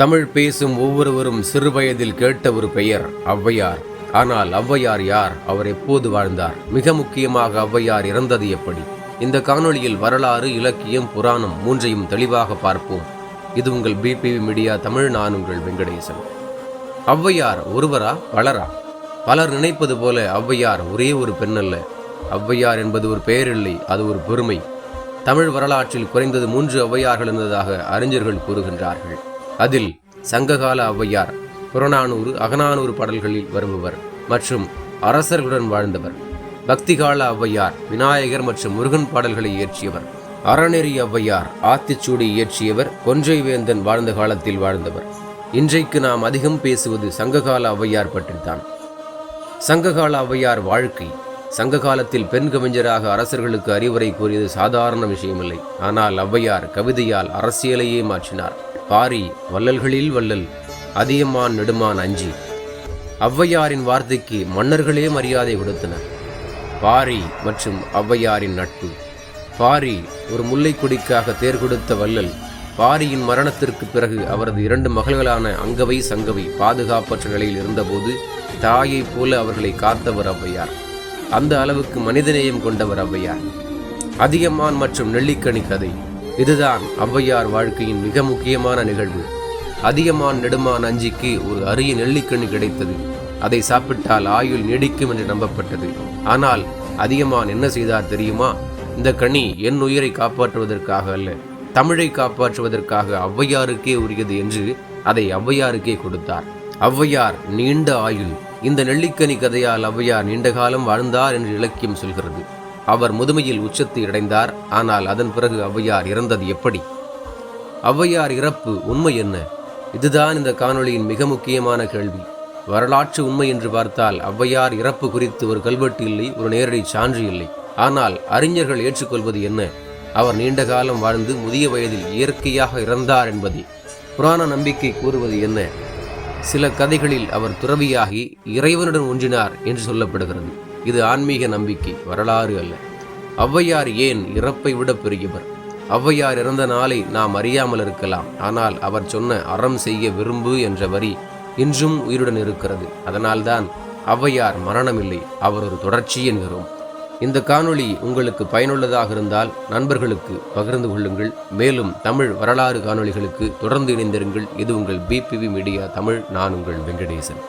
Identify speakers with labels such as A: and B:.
A: தமிழ் பேசும் ஒவ்வொருவரும் சிறுவயதில் கேட்ட ஒரு பெயர் ஔவையார். ஆனால் ஔவையார் யார்? அவர் எப்போது வாழ்ந்தார்? மிக முக்கியமாக ஔவையார் இறந்தது எப்படி? இந்த காணொளியில் வரலாறு இலக்கியம் புராணம் மூன்றையும் தெளிவாக பார்ப்போம். இது உங்கள் பிபிவி மீடியா தமிழ் நான் உங்கள் வெங்கடேசன். ஔவையார் ஒருவரா? பலரா? பலர் நினைப்பது போல ஔவையார் ஒரே ஒரு பெண் அல்ல ஔவையார் என்பது ஒரு பெயரில்லை அது ஒரு பெருமை. தமிழ் வரலாற்றில் குறைந்தது மூன்று ஔவையார்கள் இருந்ததாக அறிஞர்கள் கூறுகின்றார்கள். அதில் சங்ககால ஔவையார் புறநானூறு அகநானூறு பாடல்களில் வருபவர் மற்றும் அரசர்களுடன் வாழ்ந்தவர். பக்திகால ஔவையார் விநாயகர் மற்றும் முருகன் பாடல்களை இயற்றியவர். அறநெறி ஔவையார் ஆத்திச்சூடி இயற்றியவர் கொன்றை வேந்தன் வாழ்ந்த காலத்தில் வாழ்ந்தவர். இன்றைக்கு நாம் அதிகம் பேசுவது சங்ககால ஔவையார் பற்றித்தான். சங்ககால ஔவையார் வாழ்க்கை சங்க காலத்தில் பெண் கவிஞராக அரசர்களுக்கு அறிவுரை கூறியது சாதாரண விஷயமில்லை. ஆனால் ஔவையார் கவிதையால் அரசியலையே மாற்றினார். பாரி வள்ளல்களில் வள்ளல் அதியமான் நெடுமான் அஞ்சி. ஔவையாரின் வார்த்தைக்கு மன்னர்களே மரியாதை கொடுத்தனர் பாரி மற்றும் ஔவையாரின் நட்பு. பாரி ஒரு முல்லைக்கொடிக்காக தேர் கொடுத்த வள்ளல் பாரியின் மரணத்திற்கு பிறகு அவரது இரண்டு மகள்களான அங்கவை சங்கவை பாதுகாப்பற்ற நிலையில் இருந்தபோது தாயைப் போல அவர்களை காத்தவர் ஔவையார். அந்த அளவுக்கு மனிதநேயம் கொண்டவர் ஔவையார். அதியமான் மற்றும் நெல்லிக்கணி கதை. இதுதான் ஔவையார் வாழ்க்கையின் மிக முக்கியமான நிகழ்வு. அதியமான் நெடுமான் அஞ்சிக்கு ஒரு அரிய நெல்லிக்கனி கிடைத்தது. அதை சாப்பிட்டால் ஆயுள் நீடிக்கும் என்று நம்பப்பட்டது. ஆனால் அதியமான் என்ன செய்தார் தெரியுமா? இந்த கனி என் உயிரை காப்பாற்றுவதற்காக அல்ல தமிழை காப்பாற்றுவதற்காக ஔவையாருக்கே உரியது என்று அதை ஔவையாருக்கே கொடுத்தார். ஔவையார் நீண்ட ஆயுள். இந்த நெல்லிக்கனி கதையால் ஔவையார் நீண்ட காலம் வாழ்ந்தார் என்று இலக்கியம் சொல்கிறது. அவர் முதுமையில் உச்சத்தை அடைந்தார். ஆனால் அதன் பிறகு ஔவையார் இறந்தது எப்படி? ஔவையார் இறப்பு உண்மை என்ன? இதுதான் இந்த காணொளியின் மிக முக்கியமான கேள்வி. வரலாற்று உண்மை என்று பார்த்தால் ஔவையார் இறப்பு குறித்து ஒரு கல்வெட்டு இல்லை ஒரு நேரடி சான்று இல்லை. ஆனால் அறிஞர்கள் ஏற்றுக்கொள்வது என்ன? அவர் நீண்ட காலம் வாழ்ந்து முதிய வயதில் இயற்கையாக இறந்தார் என்பதே புராண நம்பிக்கை கூறுவது என்ன? சில கதைகளில் அவர் துறவியாகி இறைவனுடன் ஒன்றினார் என்று சொல்லப்படுகிறது. இது ஆன்மீக நம்பிக்கை வரலாறு அல்ல. ஔவையார் ஏன் இறப்பை விட பெரியவர்? ஔவையார் இறந்த நாளை நாம் அறியாமல் இருக்கலாம். ஆனால் அவர் சொன்ன அறம் செய்ய விரும்பு என்ற வரி இன்றும் உயிருடன் இருக்கிறது. அதனால்தான் ஔவையார் மரணமில்லை அவர் ஒரு தொடர்ச்சி என்கிறோம். இந்த காணொளி உங்களுக்கு பயனுள்ளதாக இருந்தால் நண்பர்களுக்கு பகிர்ந்து கொள்ளுங்கள். மேலும் தமிழ் வரலாறு காணொளிகளுக்கு தொடர்ந்து இணைந்திருங்கள். இது உங்கள் பிபிவி மீடியா தமிழ் நான் உங்கள் வெங்கடேசன்.